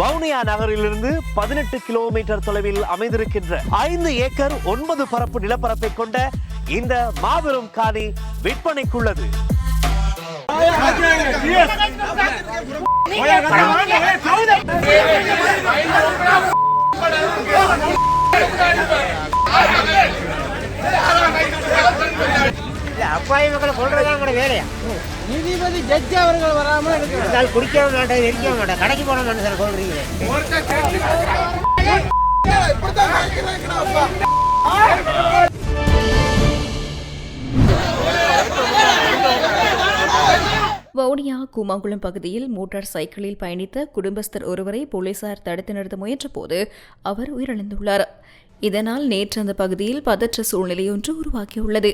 வவுனியா நகரிலிருந்து பதினெட்டு கிலோமீட்டர் தொலைவில் அமைந்திருக்கின்ற ஐந்து ஏக்கர் ஒன்பது பரப்பு நிலப்பரப்பை கொண்ட இந்த மாபெரும் காணி விற்பனைக்குள்ளது. அப்பாவி மக்களை கொள்றதா கூட வேலையா? நீதிபதி ஜட்ஜி அவர்கள் வராமல் இருக்கிறார் குடிக்கவும் மாட்டேன் எரிக்கவும் மாட்டேன் கடைக்கு போன மனுஷன் கொள்றீங்களே வவுனியா கூமாங்குளம் பகுதியில் மோட்டார் சைக்கிளில் பயணித்த குடும்பஸ்தர் ஒருவரை போலீசார் தடுத்து நிறுத்த முயன்றபோது அவர் உயிரிழந்துள்ளார். இதனால் நேற்று அந்த பகுதியில் பதற்ற சூழ்நிலையொன்று உருவாகியுள்ளது.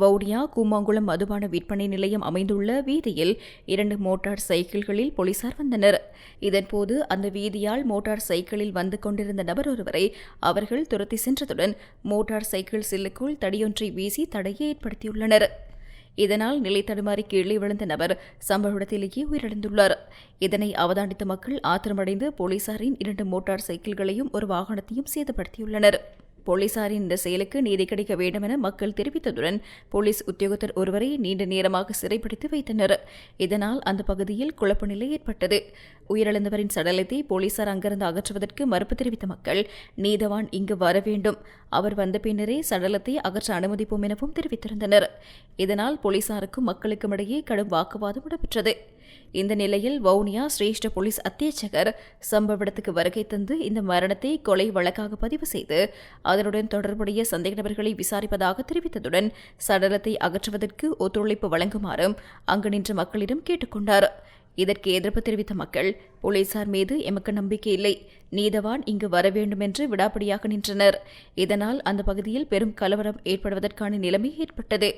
வவுனியா கூமாங்குளம் மதுபான விற்பனை நிலையம் அமைந்துள்ள வீதியில் இரண்டு மோட்டார் சைக்கிள்களில் போலீசார் வந்தனர். இதன்போது அந்த வீதியால் மோட்டார் சைக்கிளில் வந்து கொண்டிருந்த நபர் ஒருவரை அவர்கள் துரத்தி சென்றதுடன் மோட்டார் சைக்கிள் சில்லுக்குள் தடியொன்றை வீசி தடையை ஏற்படுத்தியுள்ளனர். இதனால் நிலை தடுமாறி கீழே விழுந்த நபர் சம்பவ இடத்திலேயே உயிரிழந்துள்ளார். இதனை அவதானித்த மக்கள் ஆத்திரமடைந்து போலீசாரின் இரண்டு மோட்டார் சைக்கிள்களையும் ஒரு வாகனத்தையும் சேதப்படுத்தியுள்ளனர். போலீசாரின் இந்த செயலுக்கு நீதி கிடைக்க வேண்டும் என மக்கள் தெரிவித்ததுடன் போலீஸ் உத்தியோகத்தர் ஒருவரை நீண்ட நேரமாக சிறைப்பிடித்து வைத்தனர். இதனால் அந்த பகுதியில் குழப்ப நிலை ஏற்பட்டது. உயிரிழந்தவரின் சடலத்தை போலீசார் அங்கிருந்து அகற்றுவதற்கு மறுப்பு தெரிவித்த மக்கள் நீதவான் இங்கு வர வேண்டும். அவர் வந்த பின்னரே சடலத்தை அகற்ற அனுமதிப்போம் எனவும் தெரிவித்திருந்தனர். இதனால் போலீசாருக்கும் மக்களுக்கும் இடையே கடும் வாக்குவாதம் இடம்பெற்றது. இந்த நிலையில் வவுனியா சிரேஷ்ட போலீஸ் அத்தியட்சகர் சம்பவ இடத்துக்கு வருகை தந்து இந்த மரணத்தை கொலை வழக்காக பதிவு செய்து அதனுடன் தொடர்புடைய சந்தேக நபர்களை விசாரிப்பதாக தெரிவித்ததுடன் சடலத்தை அகற்றுவதற்கு ஒத்துழைப்பு வழங்குமாறும் அங்கு நின்ற மக்களிடம் கேட்டுக்கொண்டார். இதற்கு எதிர்ப்பு தெரிவித்த மக்கள் போலீசார் மீது எமக்கு நம்பிக்கை இல்லை. நீதவான் இங்கு வர வேண்டும் என்று நின்றனர். இதனால் அந்த பகுதியில் பெரும் கலவரம் ஏற்படுவதற்கான நிலைமை ஏற்பட்டது.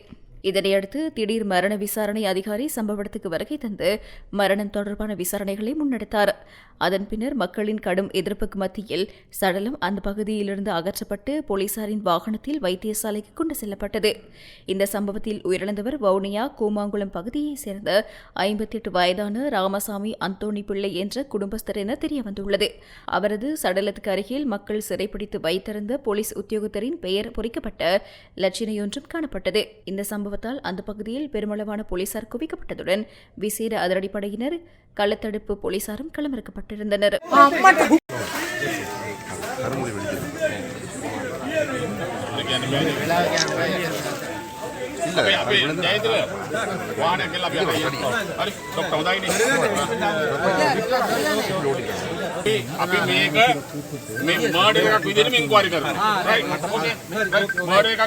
இதனையடுத்து திடீர் மரண விசாரணை அதிகாரி சம்பவ இடத்துக்கு வருகை தந்து மரணம் தொடர்பான விசாரணைகளை முன்னெடுத்தார். அதன் பின்னர் மக்களின் கடும் எதிர்ப்புக்கு மத்தியில் சடலம் அந்த பகுதியிலிருந்து அகற்றப்பட்டு போலீசாரின் வாகனத்தில் வைத்தியசாலைக்கு கொண்டு செல்லப்பட்டது. இந்த சம்பவத்தில் உயிரிழந்தவர் வவுனியா கூமாங்குளம் பகுதியைச் சேர்ந்த ஐம்பத்தி எட்டு வயதான ராமசாமி அந்தோணி பிள்ளை என்ற குடும்பஸ்தர் என தெரியவந்துள்ளது. அவரது சடலத்துக்கு அருகில் மக்கள் சிறைப்பிடித்து வைத்திருந்த போலீஸ் உத்தியோகத்தரின் பெயர் பொறிக்கப்பட்ட லட்சினையொன்றும் காணப்பட்டது. இந்த சம்பவத்தால் அந்த பகுதியில் பெருமளவான போலீசார் குவிக்கப்பட்டதுடன் விசேட அதிரடிப்படையினர் களத்தடுப்பு போலீசாரும் களமிறக்கப்பட்டிருந்தனர். अभी मेरे मैं मर्डर का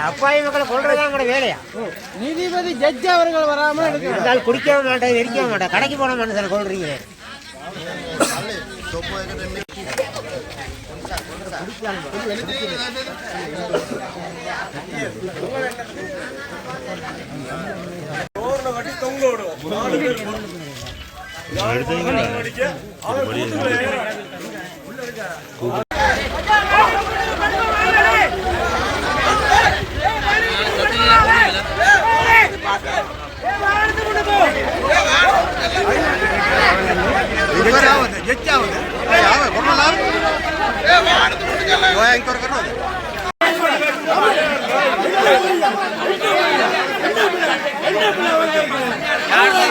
அப்பாவி மக்களை கொள்றதா கூட வேலையா? நீதிபதி ஜட்ஜி அவர்கள் வராமல் இருந்தால் குடிக்கவும் மாட்டேன் எரிக்கவும் மாட்டேன். கடைக்கு போன மனுஷன் கட்டி தொங்க விடுவோம். நாலு பேர் எடுத்தீங்களா? ಹೆಚ್ಚಾವದು ಯಾವ ಕೊಡೋಲ್ಲ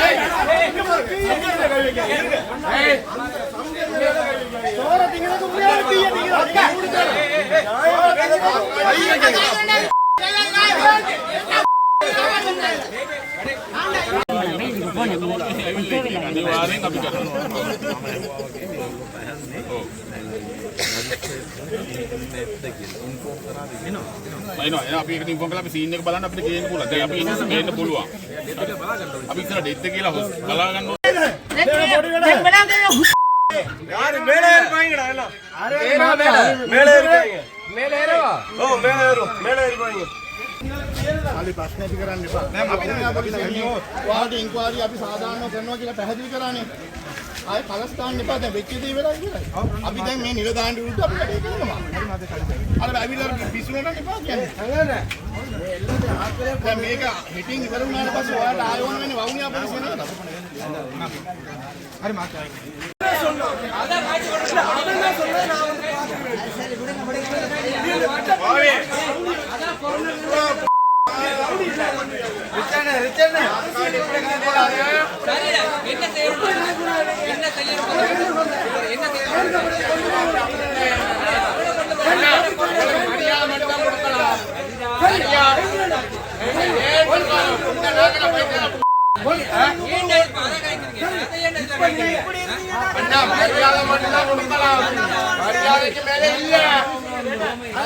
அடே අනිවාර්යෙන් අපි කරනවා. අපි එකට ඉන්ෆෝම් කළා අපි සීන් එක බලන්න අපිට ගේන්න පුළුවන්. දැන් අපි ඉන්නේ ගේන්න පුළුවන්. අපි ඉතන ඩෙත් කියලා හොස් බලා ගන්න ඕනේ. දැන් බලන්න யாரு மேல இருப்பாங்கடா எல்லாம் மேல இருப்பாங்க மேல ஏறுவா ஓ மேல ஏறும் மேல இருப்பாங்க අපි ප්‍රශ්න ඇති කරන්න එපා. අපි දැන් අපි සමෝ ඔයාලට ඉන්ක්වයරි අපි සාධාරණව කරනවා කියලා පැහැදිලි කරානේ. ආයේ කලස් දාන්න එපා දැන් වෙච්ච දේ වෙලා ඉවරයි. අපි දැන් මේ නිලධාරි විරුද්ධ අපි වැඩේ කරනවා. අර ඇවිල්ලා පිස්සුනට එපා කියන්නේ. දැන් මේක හිටින් ඉවර වුණාට පස්සේ ඔයාලට ආයෙ ඕන වෙන්නේ වවුනියා පොලිසිය නේද? හරි මාත් என்ன செய்யணும் என்ன செய்யணும் என்ன செய்யணும் மரியாதை மட்டும்தான்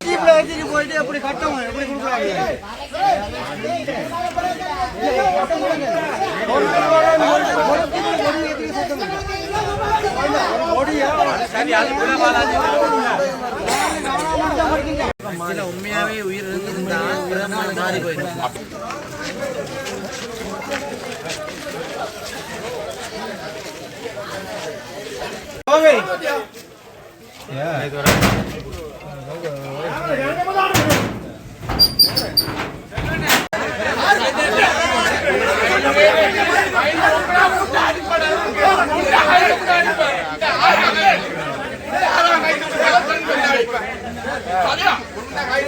ஜீப்ல ஏத்திட்டு போயிட்டு எப்படி கட்டணும் எப்படி கொடுக்குறாங்க உண்மையாவே உயிர் இருந்திருந்தா மாறி போயிடும். Yeah.